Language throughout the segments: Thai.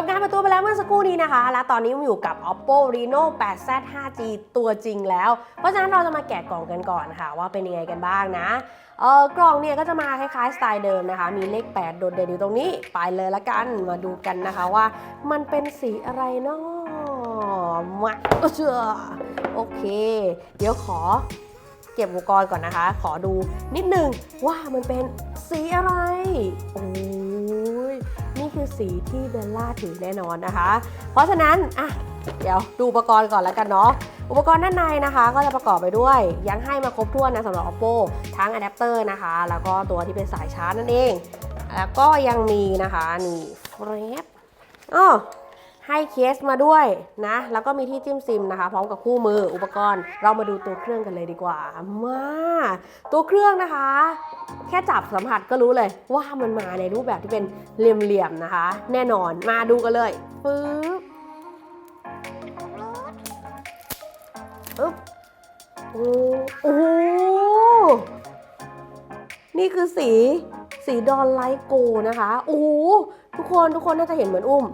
บการเปิดตัวไปแล้วเมื่อสักครู่นี้นะคะ และตอนนี้มอยู่กับ oppo reno 8z 5g ตัวจริงแล้ว เพราะฉะนั้นเราจะมาแกะกล่องกันก่อนค่ะว่าเป็นยังไงกันบ้างนะเออกล่องเนี่ยก็จะมาคล้ายๆสไตล์เดิมนะคะ มีเลข 8 โดดเด่นอยู่ตรงนี้ ไปเลยละกันมาดูกันนะคะว่ามันเป็นสีอะไรเนาะมาเชื่อโอเค เดี๋ยวขอเก็บอุปกรณ์ก่อนนะคะ ขอดูนิดนึงว่ามันเป็นสีอะไรโอ้ คือสีที่เบลล่าถือแน่นอนนะคะ เพราะฉะนั้นอะเดี๋ยวดูอุปกรณ์ก่อนแล้วกันเนาะอุปกรณ์ด้านในนะคะ ก็จะประกอบไปด้วยยังให้มาครบถ้วนนะสำหรับ oppo ทั้งอะแดปเตอร์นะคะ แล้วก็ตัวที่เป็นสายชาร์จนั่นเอง แล้วก็ยังมีนะคะนี่เฟรมอ๋อ ให้เคสมาด้วยนะ แล้วก็มีที่จิ้มซิมนะคะ พร้อมกับคู่มืออุปกรณ์ เรามาดูตัวเครื่องกันเลยดีกว่ามาตัวเครื่องนะคะ แค่จับสัมผัสก็รู้เลยว่ามันมาในรูปแบบที่เป็นเหลี่ยมๆนะคะ แน่นอนมาดูกันเลยปึ๊บปึ๊บโอ้โอ้โหนี่คือสีสีดอนไลท์โกนะคะโอ้โหทุกคนทุกคนน่าจะเห็นเหมือนอุ้ม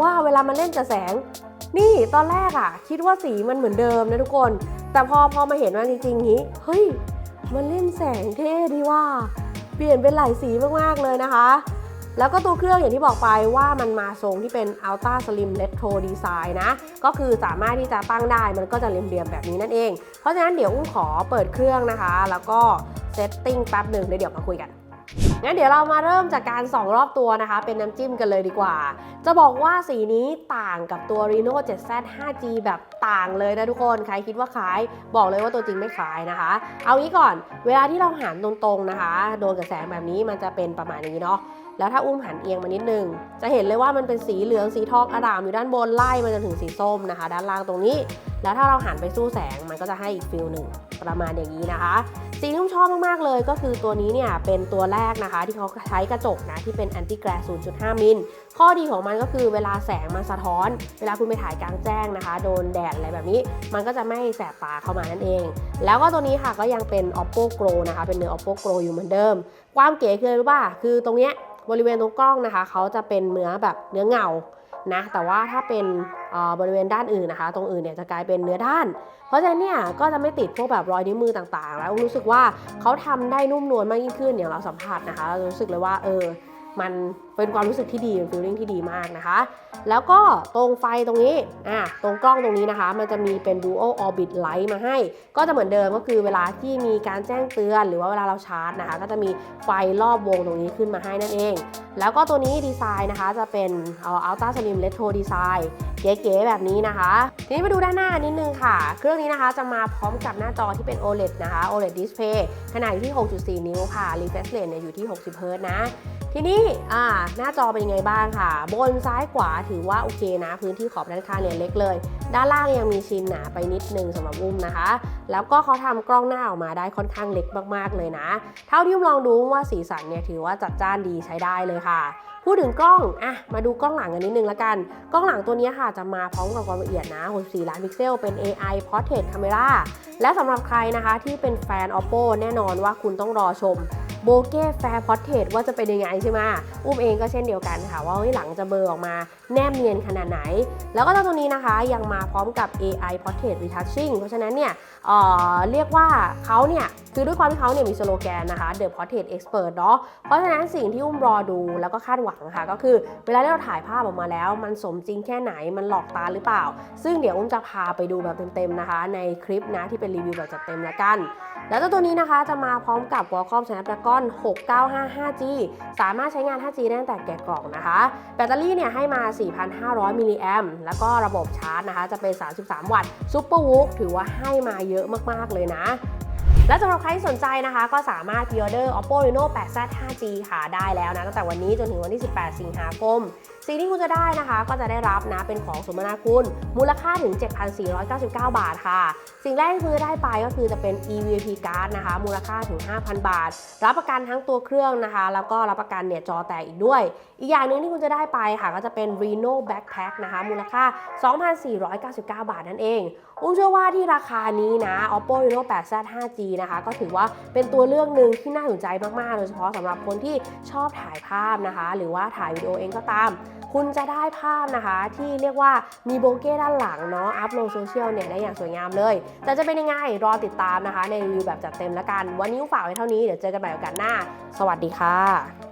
ว่าเวลามันเล่นกับแสง นี่ตอนแรกอะคิดว่าสีมันเหมือนเดิมนะทุกคน แต่พอพอมาเห็นว่าจริงๆนี้เฮ้ยมันเล่นแสงเท่ดีว่า เปลี่ยนเป็นหลายสีมากๆเลยนะคะ แล้วก็ตัวเครื่องอย่างที่บอกไปว่ามันมาทรงที่เป็น Ultra Slim Retro Design นะ ก็คือสามารถที่จะตั้งได้มันก็จะเหลี่ยมๆแบบนี้นั่นเอง เพราะฉะนั้นเดี๋ยวอุ้มขอเปิดเครื่องนะคะ แล้วก็เซตติ้งแป๊บหนึ่งเดี๋ยวเดี๋ยวมาคุยกัน งั้นเดี๋ยวเรามาเริ่มจากการส่องรอบตัวนะคะ เป็นน้ำจิ้มกันเลยดีกว่า จะบอกว่าสีนี้ต่างกับตัว Reno 7Z 5G แบบต่างเลยนะทุกคน ใครคิดว่าคล้ายบอกเลยว่าตัวจริงไม่คล้ายนะคะ เอางี้ก่อน เวลาที่เราหันตรงๆนะคะ โดนกับแสงแบบนี้มันจะเป็นประมาณนี้เนาะแล้วถ้าอุ้มหันเอียงมานิดนึง จะเห็นเลยว่ามันเป็นสีเหลืองสีทองอร่ามอยู่ด้านบนไล่มาจนถึงสีส้มนะคะ ด้านล่างตรงนี้ แล้วถ้าเราหันไปสู้แสงมันก็จะให้อีกฟิลหนึ่งประมาณอย่างนี้นะคะสิ่งที่ผมชอบมาก ๆ เลยก็คือตัวนี้เนี่ยเป็นตัวแรกนะคะ ที่เขาใช้กระจกนะ ที่เป็น anti glare 0.5 มิล ข้อดีของมันก็คือเวลาแสงมันสะท้อน เวลาคุณไปถ่ายกลางแจ้งนะคะ โดนแดดอะไรแบบนี้ มันก็จะไม่แสบตาเข้ามานั่นเอง แล้วก็ตัวนี้ค่ะก็ยังเป็น oppo grow นะคะ เป็นเนื้อ oppo grow อยู่เหมือนเดิมความเก๋คืออะไรรู้ป่ะคือตรงเนี้ยบริเวณตรงกล้องนะคะเขาจะเป็นเนื้อแบบเนื้อเงานะแต่ว่าถ้าเป็นบริเวณด้านอื่นนะคะ ตรงอื่นเนี่ยจะกลายเป็นเนื้อด้าน เพราะฉะนั้นเนี่ยก็จะไม่ติดพวกแบบรอยนิ้วมือต่างๆ แล้วรู้สึกว่าเขาทำได้นุ่มนวลมากยิ่งขึ้นอย่างเราสัมผัสนะคะรรู้สึกเลยว่าเออ มันเป็นความรู้สึกที่ดีเป็นฟีลลิ่งที่ดีมากนะคะ แล้วก็ตรงไฟตรงนี้อะตรงกล้องตรงนี้นะคะ มันจะมีเป็น dual orbit light มาให้ ก็จะเหมือนเดิมก็คือเวลาที่มีการแจ้งเตือน หรือว่าเวลาเราชาร์จนะคะ ก็จะมีไฟรอบวงตรงนี้ขึ้นมาให้นั่นเอง แล้วก็ตัวนี้ดีไซน์นะคะจะเป็นเอ่อ Ultra Slim Retro Design เก๋ๆแบบนี้นะคะ ทีนี้มาดูด้านหน้านิดนึงค่ะ เครื่องนี้นะคะจะมาพร้อมกับหน้าจอที่เป็น OLED นะคะ OLED Display ขนาดอยู่ที่ 6.4 นิ้วค่ะ refresh rate เนี่ยอยู่ที่ 60 Hz นะ ทีนี้อ่าหน้าจอเป็นยังไงบ้างค่ะ บนซ้ายขวาถือว่าโอเคนะ พื้นที่ขอบด้านข้างเนี่ยเล็กเลย ด้านล่างยังมีชิ้นหนาไปนิดนึงสำหรับอุ้มนะคะ แล้วก็เขาทำกล้องหน้าออกมาได้ค่อนข้างเล็กมากๆเลยนะ เท่าที่อุ้มลองดูว่าสีสันเนี่ยถือว่าจัดจ้านดีใช้ได้เลยค่ะพูดถึงกล้องอะมาดูกล้องหลังกันนิดนึงละกัน กล้องหลังตัวนี้ค่ะจะมาพร้อมกับความละเอียดนะ 64 ล้านพิกเซล เป็น AI Portrait Camera และสำหรับใครนะคะที่เป็นแฟน Oppo แน่นอนว่าคุณต้องรอชม โบเก้แฟร์พอร์เทรตว่าจะเป็นยังไงใช่ไหมอุ้มเองก็เช่นเดียวกันค่ะ ว่าหลังจะเบลอออกมาแนบเนียนขนาดไหน แล้วก็ตัวนี้นะคะยังมาพร้อมกับ AI Portrait Retouching เพราะฉะนั้นเนี่ยเเรียกว่าเขาเนี่ยคือด้วยความที่เขาเนี่ยมีสโลแกนนะคะ The Portrait Expert เนาะเพราะฉะนั้นสิ่งที่อุ้มรอดูแล้วก็คาดหวังค่ะ ก็คือเวลาที่เราถ่ายภาพออกมาแล้ว มันสมจริงแค่ไหนมันหลอกตาหรือเปล่า ซึ่งเดี๋ยวอุ้มจะพาไปดูแบบเต็มๆนะคะ ในคลิปนะที่เป็นรีวิวแบบจัดเต็มละกัน แล้วเจ้าตัวนี้นะคะจะมาพร้อมกับ Qualcomm Snapdragon 6955G สามารถใช้งาน 5G ได้ตั้งแต่แกะกล่องนะคะ แบตเตอรี่เนี่ยให้มา 4,500 มิลลิแอมแล้วก็ระบบชาร์จนะคะ จะเป็น 33 วัตต์ซูเปอร์วูฟถือว่าให้มาเยอะมาก ๆ เลยนะ และสำหรับใครที่สนใจนะคะ ก็สามารถพิออเดอร์ Oppo Reno 8Z 5G ค่ะได้แล้วนะตั้งแต่วันนี้จนถึงวันที่ 18 สิงหาคมสิ่งที่คุณจะได้นะคะ ก็จะได้รับนะเป็นของสมนาคุณ มูลค่าถึง 7,499 บาทค่ะ สิ่งแรกที่คุณจะได้ไปก็คือจะเป็น E.V.P. card นะคะ มูลค่าถึง 5,000 บาท รับประกันทั้งตัวเครื่องนะคะ แล้วก็รับประกันเนี่ยจอแตกอีกด้วย อีกอย่างหนึ่งที่คุณจะได้ไปค่ะ ก็จะเป็น Reno Backpack นะคะ มูลค่า 2,499 บาทนั่นเอง อุ้มเชื่อว่าที่ราคานี้นะ Oppo Reno 8Z 5G นะคะ ก็ถือว่าเป็นตัวเลือกหนึ่งที่น่าสนใจมากๆ โดยเฉพาะสำหรับคนที่ชอบถ่ายภาพนะคะ หรือว่าถ่ายวิดีโอเองก็ตาม คุณจะได้ภาพนะคะที่เรียกว่ามีโบเก้ด้านหลังเนาะ อัพลงโซเชียลเนี่ยได้อย่างสวยงามเลย แต่จะเป็นยังไงรอติดตามนะคะ ในรีวิวแบบจัดเต็มแล้วกัน วันนี้ฝากไว้เท่านี้ เดี๋ยวเจอกันใหม่โอกาสหน้า สวัสดีค่ะ